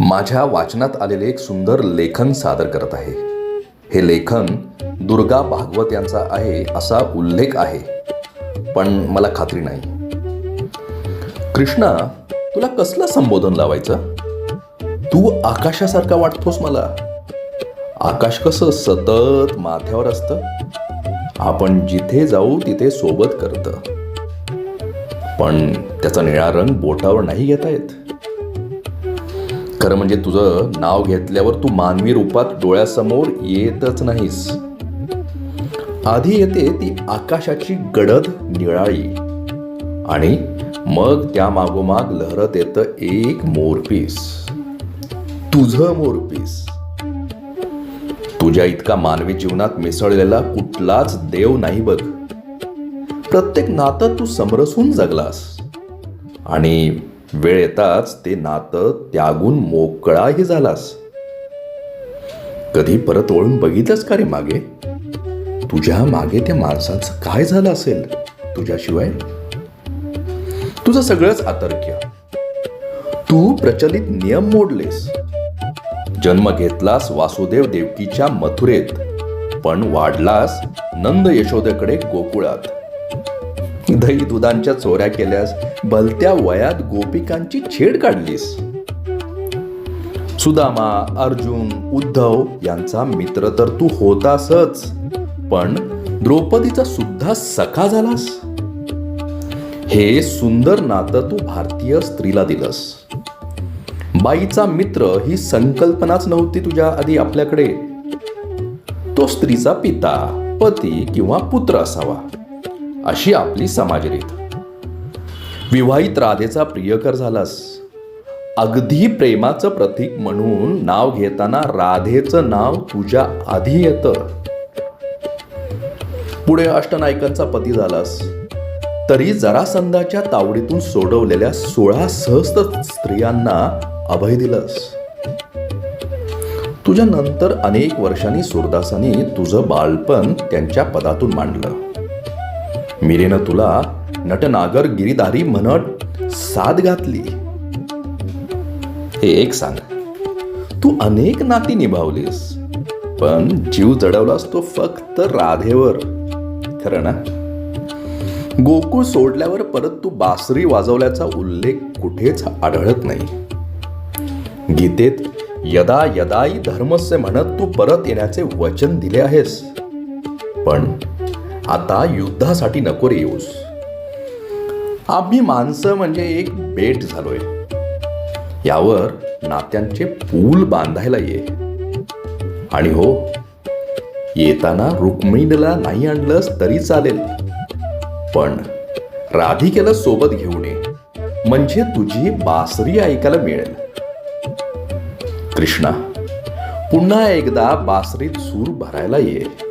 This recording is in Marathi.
माझ्या वाचनात आलेले एक सुंदर लेखन सादर करत आहे. हे लेखन दुर्गा भागवत यांचा आहे असा उल्लेख आहे पण मला खात्री नाही. कृष्णा तुला कसलं संबोधन लावायचं? तू आकाशासारखा वाटतोस मला. आकाश कसं सतत माथ्यावर असतं? आपण जिथे जाऊ तिथे सोबत करतं. पण त्याचा निळा रंग बोटावर नाही घेता येत. खरं म्हणजे तुझं नाव घेतल्यावर तू मानवी रूपात डोळ्यासमोर येतच नाहीस. आधी येते ती आकाशाची गडद निळाळी आणि मग त्या मागोमाग लहरत येतं एक मोरपीस. तुझं मोरपीस. तुझ्या इतका मानवी जीवनात मिसळलेला कुठलाच देव नाही बघ. प्रत्येक नातं तू समरसून जगलास. आणि वेळ येताच ते नातं त्यागून मोकळाही झालास. कधी परत वळून बघितलंस का रे मागे? तुझ्या मागे त्या माणसाचं काय झालं असेल? तुझ्याशिवाय? तुझं सगळंच आतर्क्य. तू प्रचलित नियम मोडलेस. जन्म घेतलास वासुदेव देवकीच्या मथुरेत पण वाढलास नंद यशोदेकडे गोकुळात. दही दुधांच्या चोऱ्या केल्यास भलत्या वयात गोपिकांची छेड काढलीस. सुदामा अर्जुन उद्धव यांचा मित्र तर तू होतासच पण द्रौपदीचा सुद्धा सखा झालास. हे सुंदर नातं तू भारतीय स्त्रीला दिलंस. बाईचा मित्र ही संकल्पनाच नव्हती तुझ्या आधी आपल्याकडे. तो स्त्रीचा पिता पती किंवा पुत्र असावा. अशी आपली समाजरीत. विवाहित राधेचा प्रियकर झालास. अगदी प्रेमाचं प्रतीक म्हणून नाव घेताना राधेचं नाव तुझ्या आधी येतं. पुढे अष्टनायकांचा पती झालास. तरी जरासंधाच्या तावडीतून सोडवलेल्या सोळा सहस्त्र स्त्रियांना अभय दिलंस. तुझ्या नंतर अनेक वर्षांनी सुरदासांनी तुझं बालपण त्यांच्या पदातून मांडलं. मिरेनं तुला नटनागर गिरीधारी म्हणत साथ घातली. हे एक सांग. तू अनेक नाती निभावलीस पण जीव जडवलास तो फक्त राधेवर. खरं ना? गोकुळ सोडल्यावर परत तू बासरी वाजवल्याचा उल्लेख कुठेच आढळत नाही. गीतेत यदा यदाई धर्मस्य म्हणत तू परत येण्याचे वचन दिले आहेस. पण आता युद्धासाठी नको रे येऊस. आम्ही माणसं म्हणजे एक बेट झालोय. यावर नात्यांचे पूल बांधायला ये. आणि हो येताना रुक्मिणीला नाही आणलंस तरी चालेल. पण राधिकेला सोबत घेऊन ये. म्हणजे तुझी बासरी ऐकायला मिळेल. कृष्णा पुन्हा एकदा बासरीत सूर भरायला ये.